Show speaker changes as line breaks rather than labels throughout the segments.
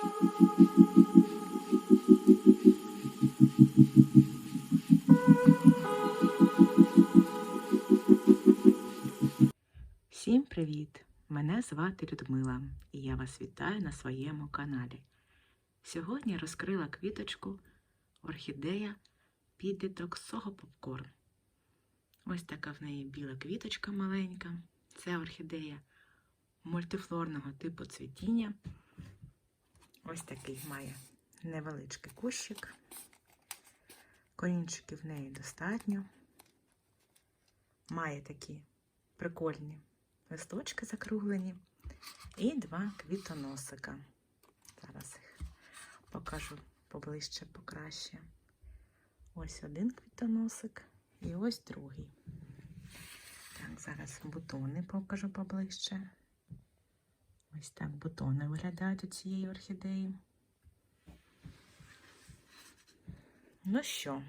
Всім привіт! Мене звати Людмила і я вас вітаю на своєму каналі. Сьогодні розкрила квіточку орхідея підліток Сого Попкорн. Ось така в неї біла квіточка маленька. Це орхідея мультифлорного типу цвітіння. Ось такий має невеличкий кущик. Корінчиків в неї достатньо. Має такі прикольні листочки закруглені і два квітоносика. Зараз їх покажу поближче, покраще. Ось один квітоносик і ось другий. Так, зараз бутони покажу поближче. Ось так бутони виглядають у цієї орхідеї. Ну що,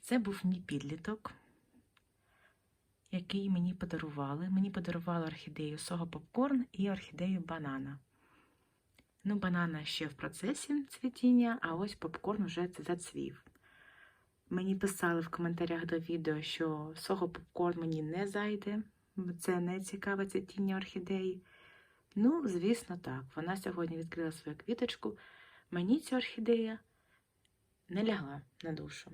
це був мій підліток який мені подарували. Мені подарували орхідею Сого Попкорн і орхідею банана. Ну, банана ще в процесі цвітіння, а ось попкорн вже зацвів. Мені писали в коментарях до відео, що Сого Попкорн мені не зайде, це не цікаве цвітіння орхідеї. Ну, звісно, так. Вона сьогодні відкрила свою квіточку. Мені ця орхідея не лягла на душу.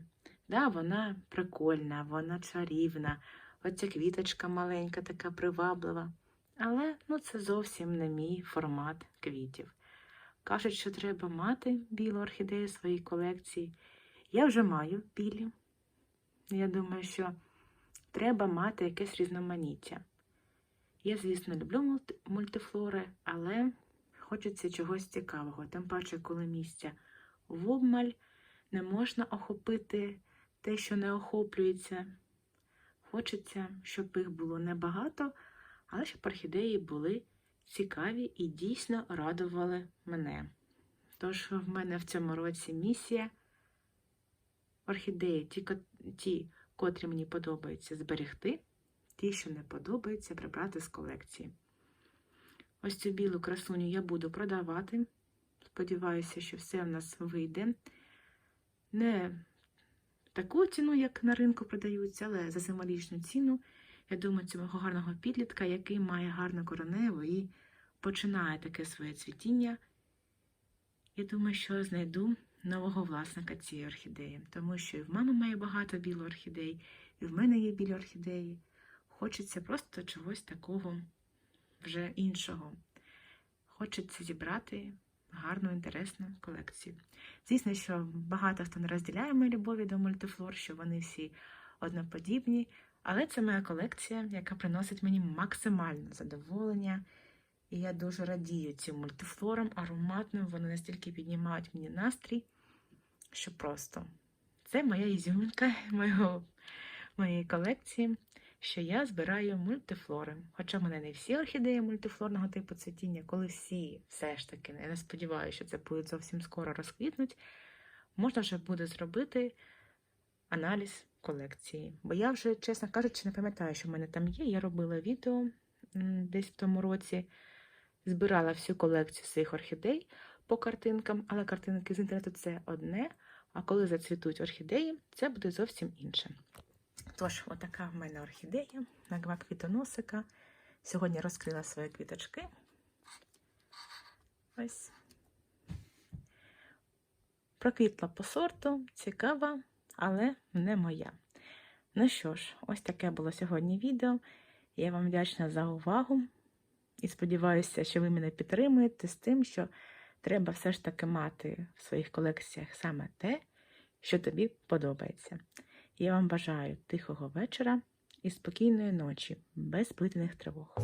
Да, Вона прикольна, вона чарівна. Оця квіточка маленька, така приваблива. Але ну, це зовсім не мій формат квітів. Кажуть, що треба мати білу орхідею в своїй колекції. Я вже маю білі. Я думаю, що треба мати якесь різноманіття. Я, звісно, люблю мультифлори, але хочеться чогось цікавого. Тим паче, коли місця в обмаль не можна охопити те, що не охоплюється. Хочеться, щоб їх було небагато, але щоб орхідеї були цікаві і дійсно радували мене. Тож в мене в цьому році місія орхідеї, ті, котрі мені подобаються, зберегти, ті, що не подобаються, прибрати з колекції. Ось цю білу красуню я буду продавати. Сподіваюся, що все в нас вийде. Не таку ціну, як на ринку продаються, але за символічну ціну, я думаю, цього гарного підлітка, який має гарну короневу і починає таке своє цвітіння. Я думаю, що знайду нового власника цієї орхідеї, тому що і в мами має багато білих орхідей, і в мене є білі орхідеї. Хочеться просто чогось такого вже іншого. Хочеться зібрати гарну, інтересну колекцію. Звісно, що багато хто не розділяє мої любові до мультифлор, що вони всі одноподібні, але це моя колекція, яка приносить мені максимальне задоволення. І я дуже радію цим мультифлорам, ароматним, вони настільки піднімають мені настрій, що просто це моя ізюминка моєго, моєї колекції що я збираю мультифлори. Хоча в мене не всі орхідеї мультифлорного типу цвітіння, коли всі все ж таки, я не сподіваюся, що це буде зовсім скоро розквітнуть, можна вже буде зробити аналіз колекції. Бо я вже, чесно кажучи, не пам'ятаю, що в мене там є. Я робила відео десь в тому році, збирала всю колекцію своїх орхідей по картинкам, але картинки з інтернету це одне, а коли зацвітуть орхідеї, це буде зовсім інше. Тож, отака в мене орхідея на два квітоносика. Сьогодні розкрила свої квіточки. Ось. Проквітла по сорту, цікава, але не моя. Ну що ж, ось таке було сьогодні відео. Я вам вдячна за увагу. І сподіваюся, що ви мене підтримуєте з тим, що треба все ж таки мати в своїх колекціях саме те, що тобі подобається. Я вам бажаю тихого вечора і спокійної ночі, без плитних тривог.